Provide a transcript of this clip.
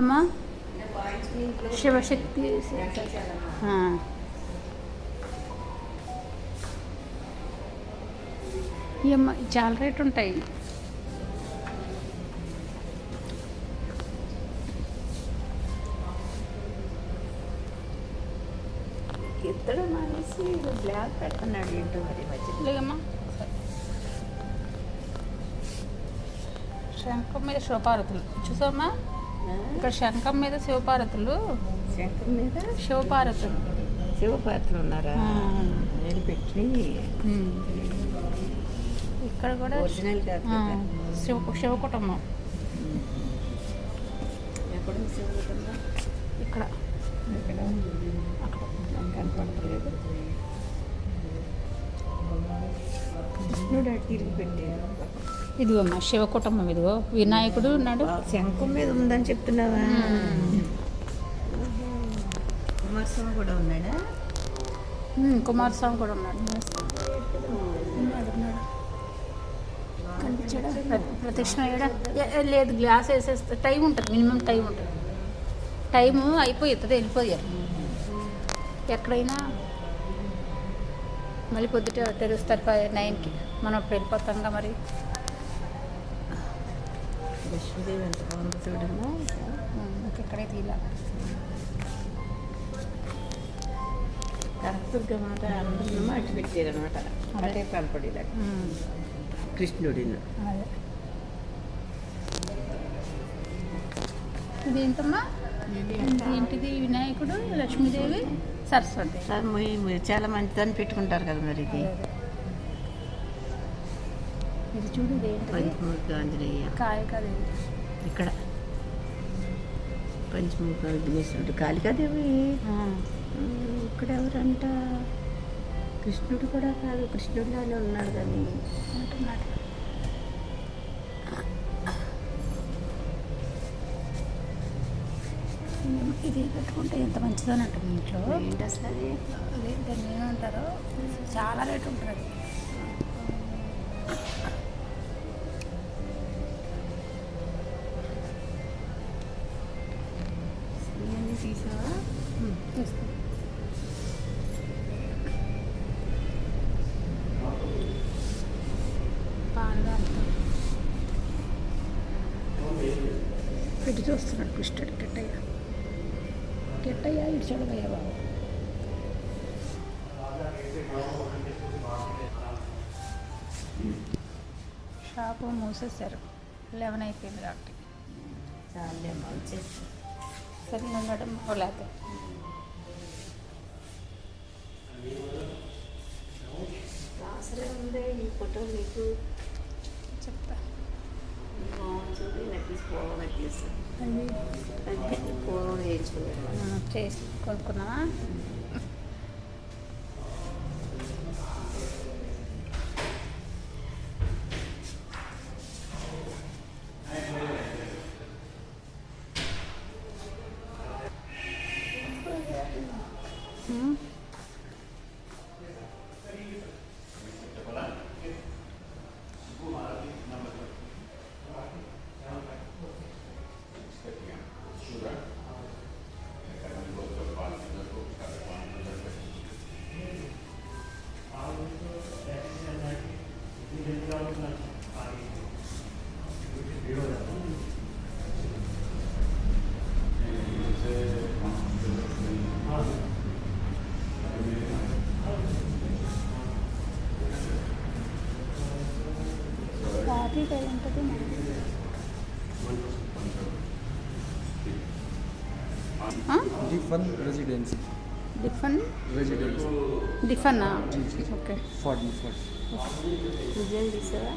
అమ్మా? శివశక్తి. ఈ అమ్మ చాలా రేట్ ఉంటాయి. ఎత్తడం అనేసి బ్లాక్ పెడుతున్నాడు ఏంటో మరి మధ్య లేదమ్మా. శంఖం మీద శివపార్వతులు చూసామ్మా ఇక్కడ శంఖం మీద శివపార్వతులు. శంఖం మీద? శివపార్వతులు. శివపాత్రలు ఉన్నారా? ఉమ్. ఇక్కడ కూడా ఒరిజినల్. శివ శివ కుటుంబం. ఎక్కడ శివకుటుంబం ఇక్కడ. అక్కడ. కనపడలేదు కృష్ణుడు అటు తిరిగి పెట్టాడు ఇదిగో అమ్మా శివ కుటుంబం ఇదిగో. వినాయకుడు ఉన్నాడు. శంఖం మీద ఉందని చెప్తున్నావా. కుమారస్వామి కూడా ఉన్నాడా? కుమారస్వామి కూడా ఉన్నాడు. ఉన్నాడు ఉన్నాడు కనిపించాడా ప్ర- ప్రదక్షిణ అయ్యాడా లేదు గ్లాస్ వేసేస్తే. టైం ఉంటుంది మినిమం టైం ఉంటుంది. టైము అయిపోతుంది వెళ్ళిపోయారు. ఎక్కడైనా మళ్ళీ పొద్దుట తెరుస్తారు నైన్కి. మనం అప్పుడు వెళ్ళిపోతాంగా మరి. లక్ష్మీదేవి ఎంత బాగుంది చూడమ్మా తీలా కనకదుర్గ మాట అందరూ అటు పెట్టారనమాట అటే కనపడేలా కృష్ణుడిని అదే ఇదేంటమ్మా? ఏంటిది వినాయకుడు లక్ష్మీదేవి సరస్వతి. చాలా మంచిదని పెట్టుకుంటారు కదా మరి ఇది. అదే, అదే. ఇది చూడు పంచముఖ ఆంజనేయ కాయ కదా ఇది. ఇక్కడ. పంచముఖ విఘ్నేశ్వరుడు కాళికాదేవి ఇక్కడ ఎవరంట కృష్ణుడు కూడా కాదు కృష్ణుడిలానే ఉన్నాడు కానీ. అంటున్నాడు ఇది పెట్టుకుంటే ఎంత మంచిదోనంట మీ ఇంట్లో. ఏంటి అసలు అది? అదే దాన్ని ఏమంటారు? చాలా రేట్ ఉంటుంది ఇటు చూస్తున్నాడు కృష్ణుడు కెట్టయ్య కెట్టయ్య ఇటు చూడవయ్యా బాబు. షాపు మూసేశారు. లెవెన్ అయిపోయింది కాబట్టి. సరే మేడం లేకపోతే అవసరం ఉందే ఈ ఫోటో నీకు చెప్తా. చూడు నెక్లెస్ పూర్వం నెక్లెస్ అది వేయించుకున్నాను కొనుక్కున్నావా? Different residency. Different? Residency. Different, ah? Okay. Ford, Ford. నిజం తీసావా?